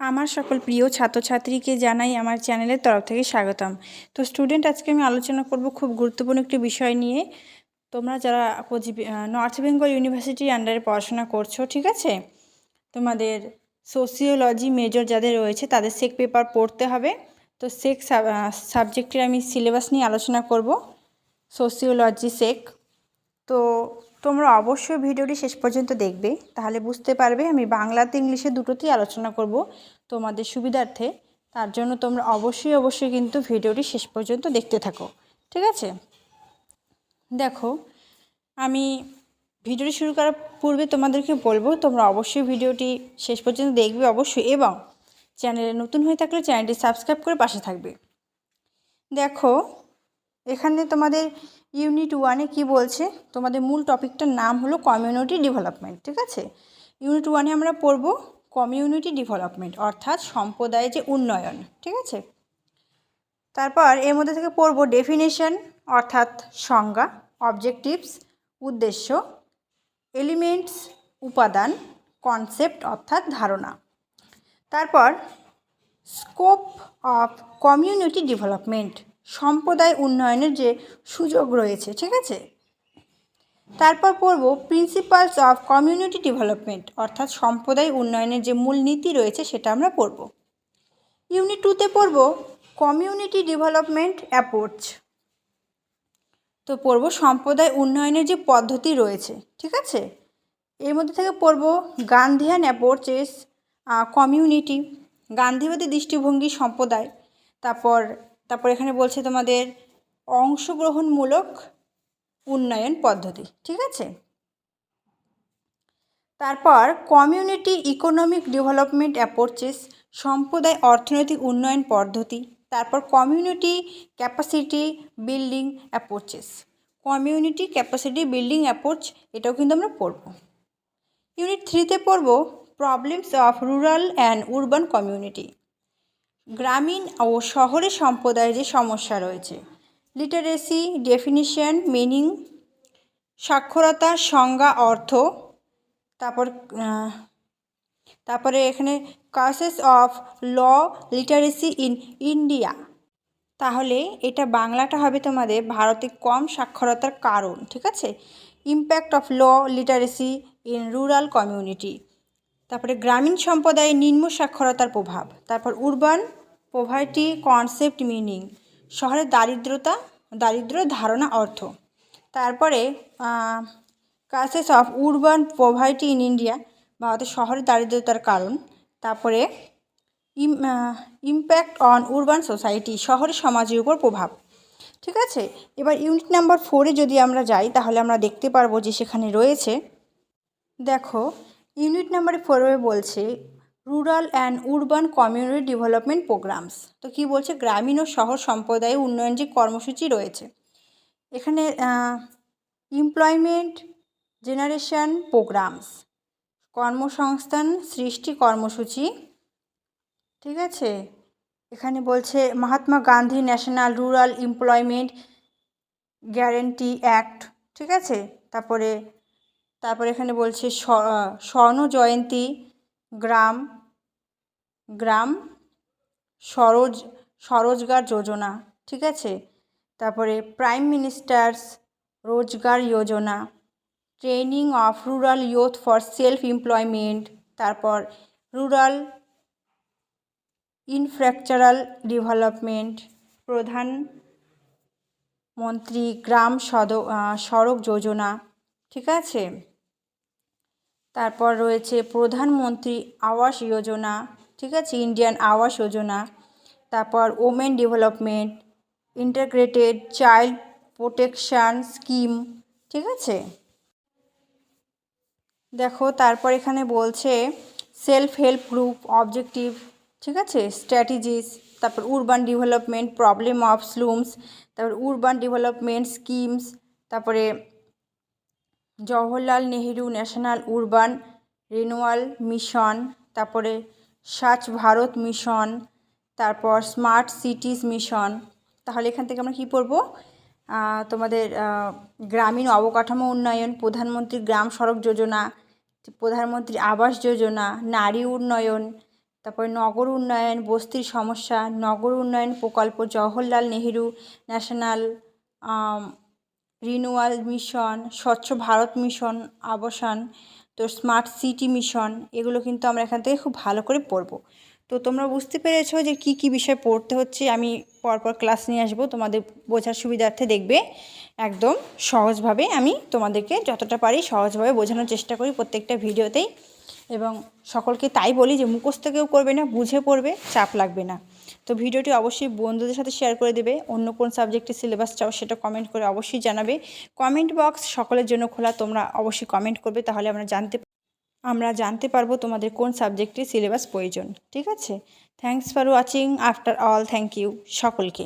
আমার সকল প্রিয় ছাত্রছাত্রীকে জানাই আমার চ্যানেলের তরফ থেকে স্বাগতম। তো স্টুডেন্ট আজকে আমি আলোচনা করব খুব গুরুত্বপূর্ণ একটি বিষয় নিয়ে। তোমরা যারা নর্থ বেঙ্গল ইউনিভার্সিটির আন্ডারে পড়াশোনা করছ, ঠিক আছে? তোমাদের সোসিওলজি মেজর যাদের রয়েছে, তাদের সেক পেপার পড়তে হবে। তো সেক সাবজেক্টের আমি সিলেবাস নিয়ে আলোচনা করব। সোসিওলজি সেক তো তোমরা অবশ্যই ভিডিওটি শেষ পর্যন্ত দেখবে। তাহলে বুঝতে পারবে আমি বাংলাতে ইংলিশে দুটোতেই আলোচনা করব তোমাদের সুবিধার্থে। তার জন্য তোমরা অবশ্যই অবশ্যই কিন্তু ভিডিওটি শেষ পর্যন্ত দেখতে থাকো। ঠিক আছে? দেখো, আমি ভিডিওটি শুরু করার পূর্বে তোমাদেরকে বলব, তোমরা অবশ্যই ভিডিওটি শেষ পর্যন্ত দেখবে অবশ্যই এবং চ্যানেলে নতুন হয়ে থাকলে চ্যানেলটি সাবস্ক্রাইব করে পাশে থাকবে। দেখো এখানে তোমাদের ইউনিট ওয়ানে কি বলছে? তোমাদের মূল টপিকটার নাম হলো কমিউনিটি ডেভেলপমেন্ট ঠিক আছে? ইউনিট ওয়ানে আমরা পড়ব কমিউনিটি ডেভেলপমেন্ট অর্থাৎ সম্প্রদায়ের যে উন্নয়ন, ঠিক আছে? তারপর এর মধ্যে থেকে পড়ব ডেফিনেশন অর্থাৎ সংজ্ঞা অবজেক্টিভস উদ্দেশ্য এলিমেন্টস উপাদান কনসেপ্ট অর্থাৎ ধারণা। তারপর স্কোপ অফ কমিউনিটি ডেভেলপমেন্ট সম্প্রদায় উন্নয়নের যে সুযোগ রয়েছে, ঠিক আছে? তারপর পড়ব প্রিন্সিপালস অফ কমিউনিটি ডেভেলপমেন্ট অর্থাৎ সম্প্রদায় উন্নয়নের যে মূল নীতি রয়েছে সেটা আমরা পড়ব। ইউনিট টুতে পড়ব কমিউনিটি ডেভেলপমেন্ট অ্যাপ্রোচ তো পড়ব সম্প্রদায় উন্নয়নের যে পদ্ধতি রয়েছে, ঠিক আছে? এর মধ্যে থেকে পড়ব গান্ধিয়ান অ্যাপ্রোচেস কমিউনিটি গান্ধীবাদী দৃষ্টিভঙ্গি সম্প্রদায়, তারপর তারপর এখানে বলছে তোমাদের অংশগ্রহণমূলক উন্নয়ন পদ্ধতি, ঠিক আছে? তারপর কমিউনিটি ইকোনমিক ডেভেলপমেন্ট অ্যাপ্রোচেস সম্প্রদায় অর্থনৈতিক উন্নয়ন পদ্ধতি, তারপর community capacity building approaches community capacity building approach এটাও কিন্তু আমরা পড়ব। ইউনিট থ্রিতে পড়ব problems of rural and urban community গ্রামীণ ও শহরে সম্প্রদায়ের যে সমস্যা রয়েছে লিটারেসি ডেফিনিশন মিনিং সাক্ষরতা, সংজ্ঞা, অর্থ, তারপর তারপরে এখানে causes of low literacy in India তাহলে এটা বাংলাটা হবে তোমাদের ভারতে কম সাক্ষরতার কারণ, ঠিক আছে? Impact of low literacy in rural community তারপরে গ্রামীণ সম্প্রদায়ে নিম্ন সাক্ষরতার প্রভাব, তারপর উরবান পোভার্টি কনসেপ্ট, মিনিং। শহরের দারিদ্রতা, দারিদ্র ধারণা, অর্থ। তারপরে causes of urban poverty in India ভারতের শহরের দারিদ্রতার কারণ। তারপরে ইম্প্যাক্ট অন উরবান সোসাইটি শহরের সমাজের উপর প্রভাব। ঠিক আছে? এবার ইউনিট নাম্বার ফোরে যদি আমরা যাই, তাহলে আমরা দেখতে পারব যে সেখানে রয়েছে, দেখো ইউনিট নাম্বার ফোরে বলছে rural and urban community development programs তো কী বলছে? গ্রামীণ ও শহর সম্প্রদায় উন্নয়ন যে কর্মসূচি রয়েছে। এখানে এমপ্লয়মেন্ট জেনারেশন প্রোগ্রামস কর্মসংস্থান সৃষ্টি কর্মসূচি, ঠিক আছে? এখানে বলছে, Mahatma Gandhi national rural employment guarantee act, ঠিক আছে? তারপরে তারপরে এখানে বলছে স্বর্ণ জয়ন্তী গ্রাম গ্রাম, সরোজ স্বরোজগার যোজনা, ঠিক আছে? তারপরে prime minister's Rozgar Yojana training of rural youth for self employment তারপর rural infrastructural development Pradhan Mantri Gram সদ সড়ক যোজনা, ঠিক আছে? তারপর রয়েছে প্রধানমন্ত্রী আবাস যোজনা ঠিক আছে? ইন্ডিয়ান আবাস যোজনা, তারপর women development integrated child protection scheme ঠিক আছে? দেখো, তারপর এখানে বলছে সেলফ হেল্প গ্রুপ অবজেক্টিভ ঠিক আছে? স্ট্র্যাটেজিস তারপর urban development problem of slums তারপর উরবান ডেভেলপমেন্ট স্কিমস তারপরে Jawaharlal Nehru national urban renewal mission তারপরে স্বচ্ছ ভারত মিশন, তারপর স্মার্ট সিটিস মিশন, তাহলে এখান থেকে আমরা কী পড়ব? তোমাদের গ্রামীণ অবকাঠামো উন্নয়ন, প্রধানমন্ত্রী গ্রাম সড়ক যোজনা, প্রধানমন্ত্রী আবাস যোজনা, নারী উন্নয়ন, তারপর নগর উন্নয়ন, বস্তির সমস্যা, নগর উন্নয়ন প্রকল্প, Jawaharlal Nehru national renewal mission, স্বচ্ছ ভারত মিশন, আবাসন তো স্মার্ট সিটি মিশন এগুলো কিন্তু আমরা এখান থেকে খুব ভালো করে পড়ব। তো তোমরা বুঝতে পেরেছ যে কী কী বিষয় পড়তে হচ্ছে, আমি পরপর ক্লাস নিয়ে আসব, তোমাদের বোঝার সুবিধার্থে দেখবে। একদম সহজভাবে আমি তোমাদেরকে যতটা পারি সহজভাবে বোঝানোর চেষ্টা করি প্রত্যেকটা ভিডিওতেই। এবং সকলকে তাই বলি যে মুখস্থ কেউ করবে না, বুঝে পড়বে, চাপ লাগবে না। তো ভিডিওটি অবশ্যই বন্ধুদের সাথে শেয়ার করে দেবে, অন্য কোন সাবজেক্টের সিলেবাস চাও সেটা কমেন্ট করে অবশ্যই জানাবে। কমেন্ট বক্স সকলের জন্য খোলা, তোমরা অবশ্যই কমেন্ট করবে, তাহলে আমরা জানতে আমরা জানতে পারব তোমাদের কোন সাবজেক্টের সিলেবাস প্রয়োজন, ঠিক আছে? Thanks for watching after all thank you সকলকে।